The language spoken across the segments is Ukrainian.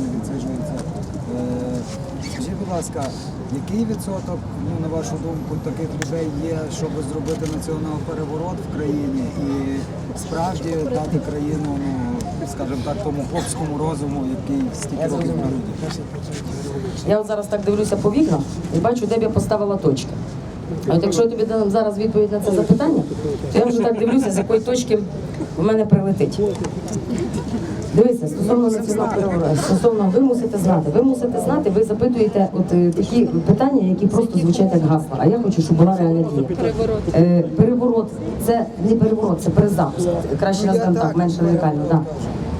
не відсиджується. Е, Скажіть, будь ласка, який відсоток, ну, на вашу думку, таких людей є, щоб зробити націонал переворот в країні і справді дати країну, ну, скажімо так, тому хлопському розуму, який стільки років на люди? Я от зараз так дивлюся по вікнам і бачу, де б я поставила точки. А от якщо я тобі дам зараз відповідь на це запитання, то я вже так дивлюся, з якої точки в мене прилетить. Дивися, стосовно національного перевороту, стосовно ви мусите знати. Ви мусите знати, ви запитуєте от е, такі питання, які просто звучать як гасла. А я хочу, щоб була реальна дія. Переворот. Е, переворот це не переворот, це перезапуск. Краще назвемо так, менш радикально. Да.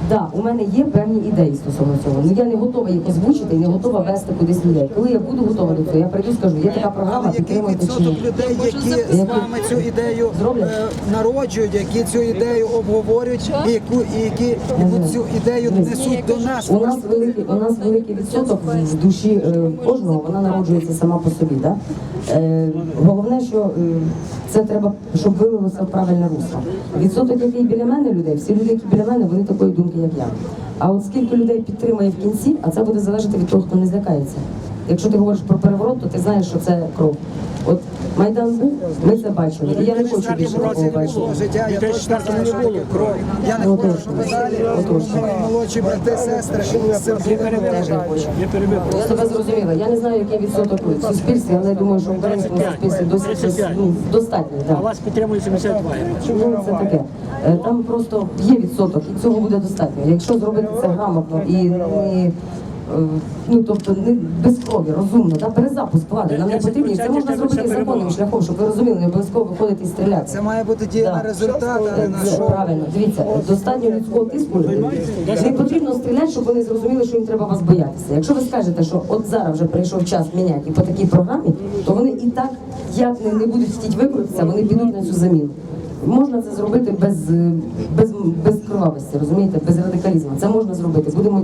Да, у мене є певні ідеї стосовно цього. Ну я не готова їх озвучити і не готова вести кудись людей. Коли я буду готова до цього, я прийду скажу, є така програма, Але який підтримуйте чи відсоток людей, які з вами цю ідею Зроблять? е, народжують, які цю ідею обговорюють, і яку і які яку цю ідею несуть до нас? У нас великий, у нас великий відсоток в душі е, кожного, вона народжується сама по собі. Да? Е, головне, що е, це треба, щоб вилилося в правильне русло. Відсоток, який біля мене людей, всі люди, які біля мене, вони такої думки, я. А от скільки людей підтримає в кінці, а це буде залежати від того, хто не злякається. Якщо ти говориш про переворот, то ти знаєш, що це кров. От Майдан був, ми це бачили. І я не хочу більше такого бачити. життя, я точно знаю, що таке кров. Я не Ну, хочу, отож. щоб ви далі молодші брати, сестри Теж не хочу. Я тебе зрозуміла. Я не знаю, який відсоток в суспільстві, але я думаю, що в українському суспільстві досить ну, достатньо. А вас підтримує 72. Ну, це таке. Е, Там просто є відсоток, і цього буде достатньо. Якщо зробити це грамотно і ну тобто не без крові, розумно, да? перезапуск влади. Нам не потрібні. Це можна зробити законним шляхом, щоб ви розуміли, не обов'язково виходити і стріляти. Це має бути дія на результат, а не на Це шоу. правильно. Дивіться, достатньо людського тиску. Не потрібно стріляти, щоб вони зрозуміли, що їм треба вас боятися. Якщо ви скажете, що от зараз вже прийшов час міняти і по такій програмі, то вони і так як не, не будуть хотіти викрутитися, вони підуть на цю заміну. Можна це зробити без, е, без, без кровавості, розумієте, без радикалізму. Це можна зробити. Будемо